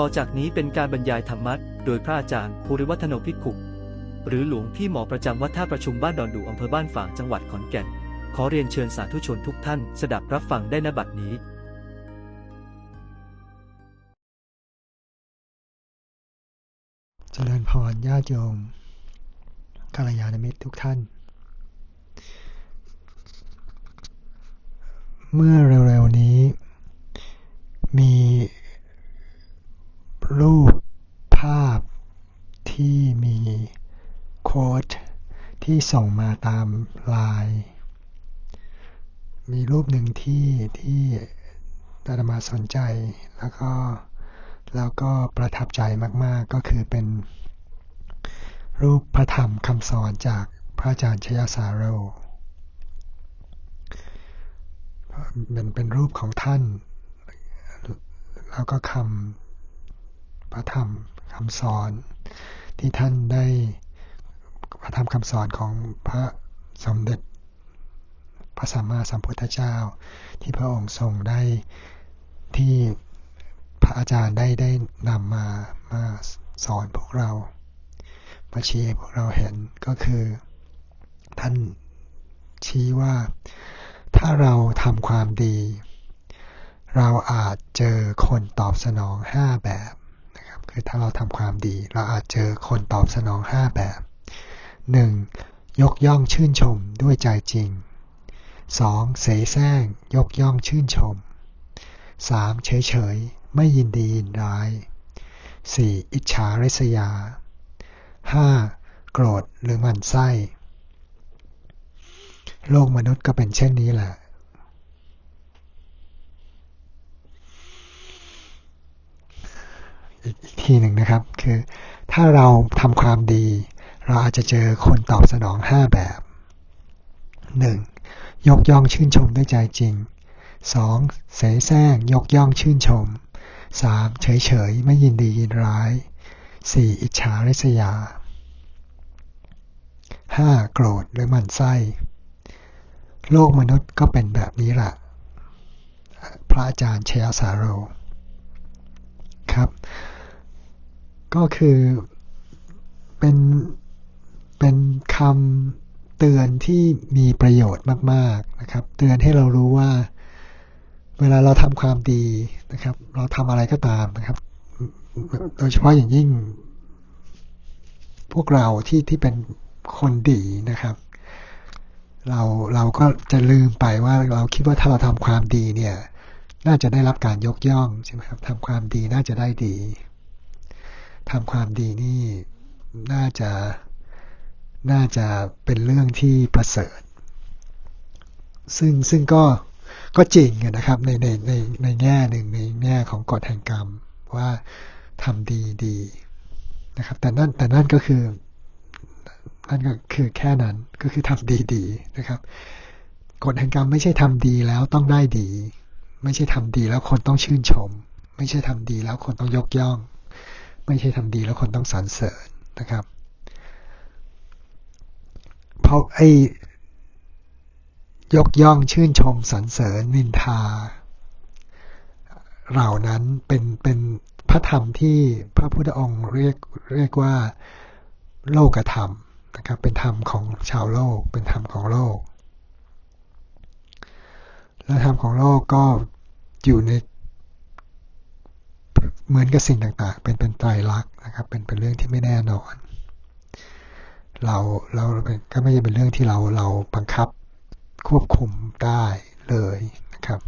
ต่อจากนี้เป็นการบรรยายธรรมะโดยพระอาจารย์ภูริวัฒโนภิกขุหรือหลวงพี่หมอประจำวัดท่าประชุมบ้านดอนดูอำเภอบ้านฝางจังหวัดขอนแก่น ขอเรียนเชิญสาธุชนทุกท่าน สดับรับฟังได้ณบัดนี้ เจริญพรญาติโยมกัลยาณมิตรทุกท่าน เมื่อเร็วๆนี้มี รูปภาพที่มีโค้ดที่ส่งมาตามไลน์มีรูปหนึ่งที่ที่อาตมาสนใจแล้วก็แล้วก็ประทับใจมาก ๆ ก็คือเป็น รูปพระธรรมคำสอนจากพระอาจารย์ชยสาโรเป็นเป็นรูปของท่าน แล้วก็คำ พระธรรมคำสอน ที่ท่านได้พระธรรมคำสอนของพระสมเด็จ พระสัมมาสัมพุทธเจ้า ที่พระองค์ทรงได้ที่พระอาจารย์ได้ได้นำมามาสอนพวกเรามาชี้ให้พวกเราเห็นก็คือ ท่านชี้ว่า ถ้าเราทำความดี เราอาจเจอคนตอบสนอง5แบบ คือถ้าเราทำความดี เราอาจเจอคนตอบสนอง 5 แบบ 1. ยกย่องชื่นชมด้วยใจจริง 2. เสแสร้งยกย่องชื่นชม 3. เฉยเฉยไม่ยินดียินร้าย 4. อิจฉาริษยา 5. โกรธหรือหมันไส้ โลกมนุษย์ก็เป็นเช่นนี้แหละ อีกอีก ทีหนึ่งนะครับ คือถ้าเราทำความดี เราอาจจะเจอคนตอบสนอง 5 แบบ 1. ยกย่องชื่นชมด้วยใจจริง 2. เสแสร้งยกย่องชื่นชม 3. เฉยเฉยไม่ยินดียินร้าย 4. อิจฉาริษยา 5. โกรธหรือหมันไส้ โลกมนุษย์ก็เป็นแบบนี้แหละพระอาจารย์เชยสาโร ครับ ก็คือเป็นเป็นคำเตือนที่มีประโยชน์มาก ๆนะครับ เตือนให้เรารู้ว่า เวลาเราทำความดีนะครับ เราทำอะไรก็ตามนะครับ โดยเฉพาะอย่างยิ่ง พวกเราที่ที่เป็นคนดีนะครับเราเราก็จะลืมไปว่าเราคิดว่าถ้าเราทำความดีเนี่ย น่าจะได้รับการยกย่องใช่ไหมครับทำความดีน่าจะได้ดี ทำความดีนี่น่าจะน่าจะเป็นเรื่องที่ประเสริฐ ซึ่งซึ่งก็ก็จริงนะครับในในในในแง่หนึ่งในแง่ของกฎแห่งกรรมว่าทำดีดีนะครับ แต่นั่นแต่นั่นก็คือนั่นก็คือแค่นั้นก็คือทำดีดีนะครับกฎแห่งกรรมไม่ใช่ทำดีแล้วต้องได้ดี ไม่ใช่ทำดีแล้วคนต้องชื่นชม ไม่ใช่ทำดีแล้วคนต้องยกย่อง ไม่ใช่ทำดีแล้วคนต้องสรรเสริญนะครับเพราะไอ้ยกย่องชื่นชมสรรเสริญนินทา เหล่านั้นเป็นเป็นพระธรรมที่พระพุทธองค์เรียกเรียกว่าโลกธรรมนะครับเป็นธรรมของชาวโลก เป็นธรรมของโลก และธรรมของโลกก็อยู่ใน เหมือนกับสิ่งต่างๆ เป็นเป็นไตรลักษณ์นะครับ เป็นเป็นเรื่องที่ไม่แน่นอน เราเราก็ไม่ใช่เป็นเรื่องที่เราเราบังคับควบคุมได้เลยนะครับ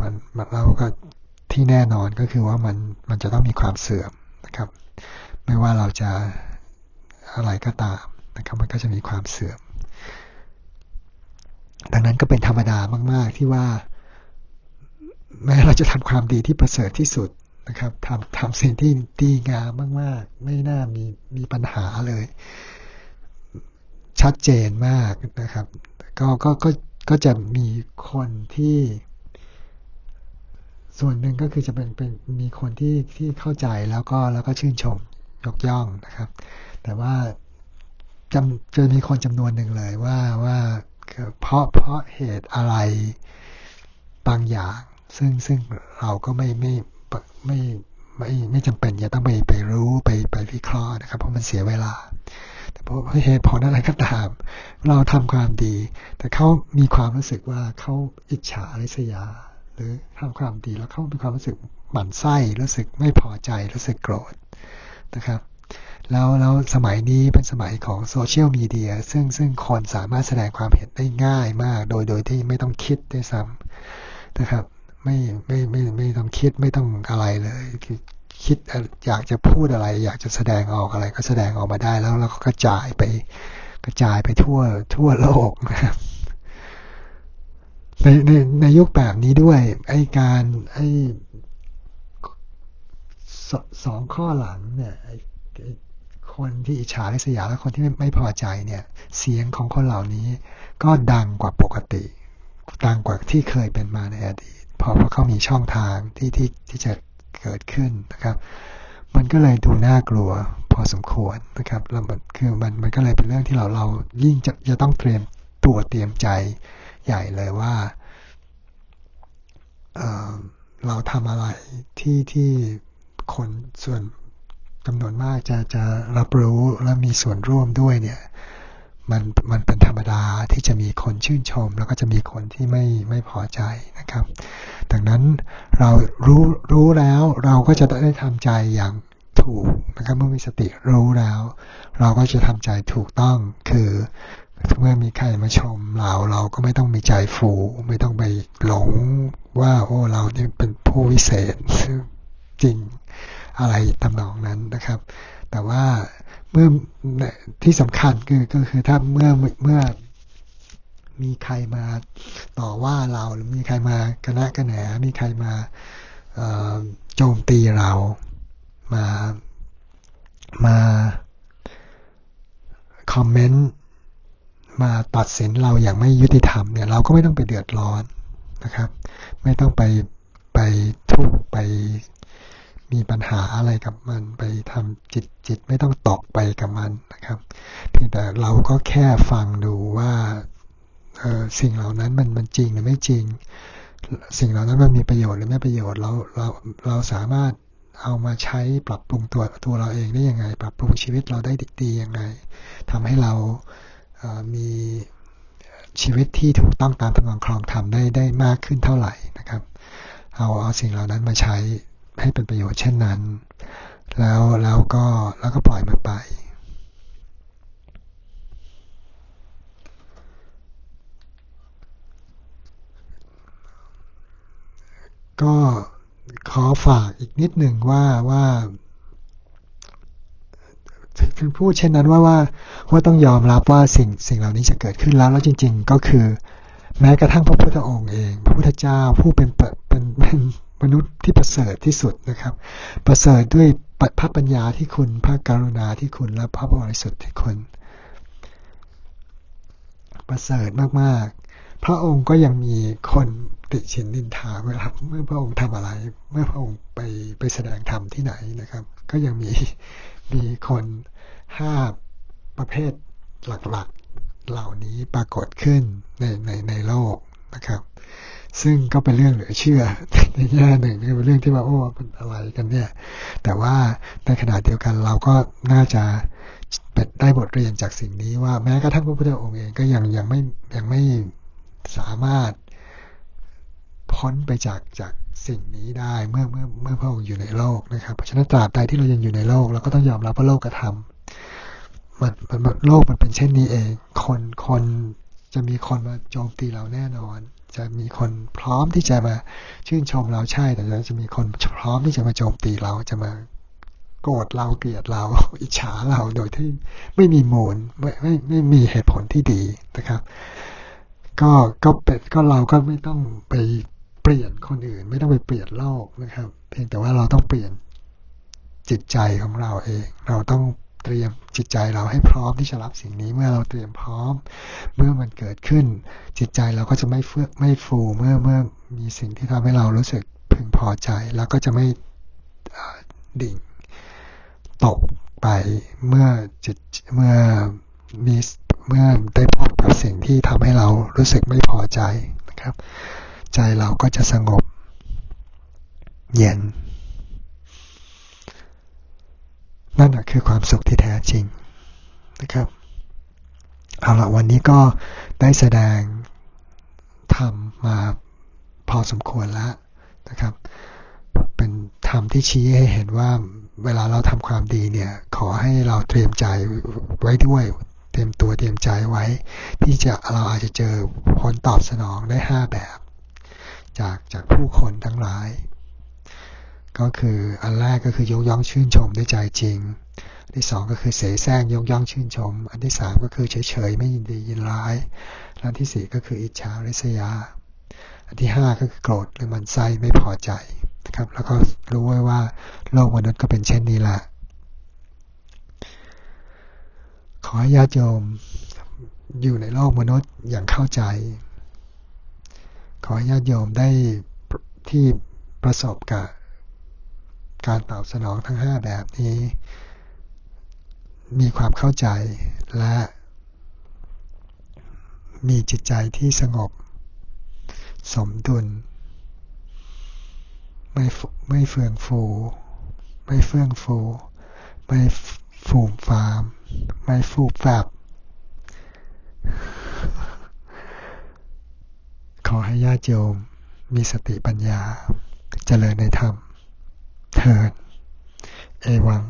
มันเราก็ที่แน่นอนก็คือว่ามันมันจะต้องมีความเสื่อมนะครับ ไม่ว่าเราจะอะไรก็ตามนะครับ มันก็จะมีความเสื่อม ดังนั้นก็เป็นธรรมดามาก ๆ ที่ว่า แม้เราจะทำความดีที่ประเสริฐที่สุด นะครับทำทำสิ่งที่ดีงามมาก ๆ ไม่น่ามีมีปัญหาเลย ชัดเจนมากนะครับ ก็ก็ก็ก็จะมีคนที่ ส่วนหนึ่งก็คือจะเป็นเป็นมีคนที่ที่เข้าใจแล้วก็แล้วก็ชื่นชมยกย่องนะครับ แต่ว่าจำจะมีคนจำนวนหนึ่งเลยว่าว่าเพราะเพราะเหตุอะไรบางอย่าง ซึ่งซึ่งเราก็ไม่ไม่ ไม่ไม่ไม่จำเป็นจะต้องไปไปรู้ไปไปวิเคราะห์นะครับ เพราะมันเสียเวลา แต่เพราะเหตุผลอะไรก็ตาม เราทำความดี แต่เขามีความรู้สึกว่าเขาอิจฉาริษยา หรือทำความดีแล้วเขามีความรู้สึกหมั่นไส้รู้สึกไม่พอใจรู้สึกโกรธนะครับแล้วแล้วสมัยนี้เป็นสมัยของโซเชียลมีเดียซึ่งซึ่งคนสามารถแสดงความเห็นได้ง่ายมาก โดยโดยที่ไม่ต้องคิดด้วยซ้ำนะครับ ไม่ไม่ไม่ไม่ต้องคิดไม่ต้องอะไรเลยคิดอยากจะพูดอะไร อยากจะแสดงออกอะไรก็แสดงออกมาได้แล้วแล้วก็กระจายไปกระจายไปทั่วทั่วโลกนะครับในในในยุคแบบนี้ด้วยไอการไอสสองข้อหลังเนี่ยคนที่อิจฉาริษยาและคนที่ไม่ไม่พอใจเนี่ย เสียงของคนเหล่านี้ก็ดังกว่าปกติ ดังกว่าที่เคยเป็นมาในอดีต พราะเขามีช่องทางที่ที่ที่จะเกิดขึ้นนะครับ มันก็เลยดูน่ากลัวพอสมควรนะครับแล้วมันคือมันมันก็เลยเป็นเรื่องที่เราเรายิ่งจะจะต้องเตรียมตัวเตรียมใจใหญ่เลยว่าเเราทำอะไรที่ที่คนส่วนจำนวนมากจะจะรับรู้และมีส่วนร่วมด้วยเนี่ย มันมันเป็นธรรมดาที่จะมีคนชื่นชม แล้วก็จะมีคนที่ไม่ไม่พอใจนะครับ ดังนั้นเรารู้รู้แล้วเราก็จะได้ทำใจอย่างถูกนะครับเมื่อมีสติรู้แล้ว เราก็จะทำใจถูกต้องคือเมื่อมีใครมาชมเราเราก็ไม่ต้องมีใจฟู ไม่ต้องไปหลงว่าโอ้เรานี่เป็นผู้วิเศษจริงอะไรทำนองนั้นนะครับ แต่ว่าเมื่อที่สำคัญคือก็คือถ้าเมื่อเมื่อมีใครมาต่อว่าเราหรือมีใครมากระนะกระแหนมีใครมาโจมตีเรามามาคอมเมนต์มาตัดสินเราอย่างไม่ยุติธรรมเนี่ยเราก็ไม่ต้องไปเดือดร้อนนะครับ ไม่ต้องไปไปทุกข์ไป มีปัญหาอะไรกับมันไปทำจิตจิตไม่ต้องตอกไปกับมันนะครับ เพียงแต่เราก็แค่ฟังดูว่าออสิ่งเหล่านั้นมันมันจริงหรือไม่จริง สิ่งเหล่านั้นมันมีประโยชน์หรือไม่ประโยชน์เราเราเราสามารถเอามาใช้ปรับปรุงตัวตัวเราเองได้ยังไง ปรับปรุงชีวิตเราได้ดียังไงทำให้เราเมีชีวิตที่ถูกต้องตามทำนองครองธรรมได้ได้มากขึ้นเท่าไหร่นะครับ เอาเอาสิ่งเหล่านั้นมาใช้ ให้เป็นประโยชน์เช่นนั้น แล้วแล้วก็แล้วก็ปล่อยมันไป ก็ขอฝากอีกนิดหนึ่งว่าว่าถึงพูดเช่นนั้นว่าว่าว่าต้องยอมรับว่าสิ่งสิ่งเหล่านี้จะเกิดขึ้นแล้วแล้วจริง ๆ ก็คือ แม้กระทั่งพระพุทธองค์เอง พระพุทธเจ้าผู้เป็นเป็นเป็น มนุษย์ที่ประเสริฐที่สุดนะครับ ประเสริฐด้วยพระปัญญาที่คุณ พระกรุณาที่คุณ และพระบริสุทธิ์ที่คุณ ประเสริฐมากๆ พระองค์ก็ยังมีคนติชินนินทาเวลาเมื่อพระองค์ทำอะไร เมื่อพระองค์ไปไปแสดงธรรมที่ไหนนะครับ ก็ยังมีมีคนห้าประเภทหลักๆเหล่านี้ปรากฏขึ้นในในในโลกนะครับ ซึ่งก็เป็นเรื่องเหลือเชื่อในแง่หนึ่งเป็นเรื่องที่ว่าโอ้เป็นอะไรกันเนี่ย แต่ว่าในขณะเดียวกันเราก็น่าจะเป็นได้บทเรียนจากสิ่งนี้ว่าแม้กระทั่งพระพุทธองค์เองก็ยังยังไม่ยังไม่สามารถพ้นไปจากจากสิ่งนี้ได้เมื่อเมื่อเมื่อพระองค์อยู่ในโลกนะครับเพราะฉะนั้นตราบใดที่เรายังอยู่ในโลกเราก็ต้องยอมรับว่าโลกกระทำมันมันโลกมันเป็นเช่นนี้เอง คนคนจะมีคนมาโจมตีเราแน่นอน จะมีคนพร้อมที่จะมาชื่นชมเราใช่ แต่จะมีคนพร้อมที่จะมาโจมตีเราจะมาโกรธเราเกลียดเราอิจฉาเราโดยที่ไม่มีมูลไม่ไม่ไม่มีเหตุผลที่ดีนะครับ ก็ก็เป็นก็เราก็ไม่ต้องไปเปลี่ยนคนอื่น ไม่ต้องไปเปลี่ยนโลกนะครับ เพียงแต่ว่าเราต้องเปลี่ยนจิตใจของเราเอง เราต้อง เตรียมจิตใจเราให้พร้อมที่จะรับสิ่งนี้เมื่อเราเตรียมพร้อม เมื่อมันเกิดขึ้น จิตใจเราก็จะไม่เฟื่อไม่ฟูเมื่อเมื่อมีสิ่งที่ทำให้เรารู้สึกพึงพอใจ แล้วก็จะไม่ดิ่งตกไปเมื่อจิตเมื่อมีเมื่อได้พบกับสิ่งที่ทำให้เรารู้สึกไม่พอใจนะครับ ใจเราก็จะสงบ เย็น นั่นแหะคือความสุขที่แท้จริงนะครับเอาละวันนี้ก็ได้แสดงทำมาพอสมควรแล้วนะครับ เป็นธรรมที่ชี้ให้เห็นว่าเวลาเราทำความดีเนี่ย ขอให้เราเตรียมใจไว้ด้วย เตรียมตัวเตรียมใจไว้ ที่จะเราอาจจะเจอผลตอบสนองได้ 5 แบบ จากจากผู้คนทั้งหลาย ก็คืออันแรกก็คือยกย่องชื่นชมด้วยใจจริงอันที่สองก็คือเสแสร้งยกย่องชื่นชม อันที่สามก็คือเฉยๆไม่ยินดียินร้ายและอันที่สี่ก็คืออิจฉาริษยา อันที่ห้าก็คือโกรธหรือมันไส้ไม่พอใจนะครับ แล้วก็รู้ไว้ว่าโลกมนุษย์ก็เป็นเช่นนี้แหละ ขอให้ญาติโยมอยู่ในโลกมนุษย์อย่างเข้าใจ ขอให้ญาติโยมได้ที่ประสบกับ การตอบสนองทั้ง 5 แบบนี้ มีความเข้าใจและ มีจิตใจที่สงบ สมดุล ไม่ไม่เฟื่องฟู ไม่เฟื่องฟู ไม่ฟูมฟาม ไม่ฟูบแฟบขอให้ญาติโยมมีสติปัญญาเจริญในธรรม เทินเอวัง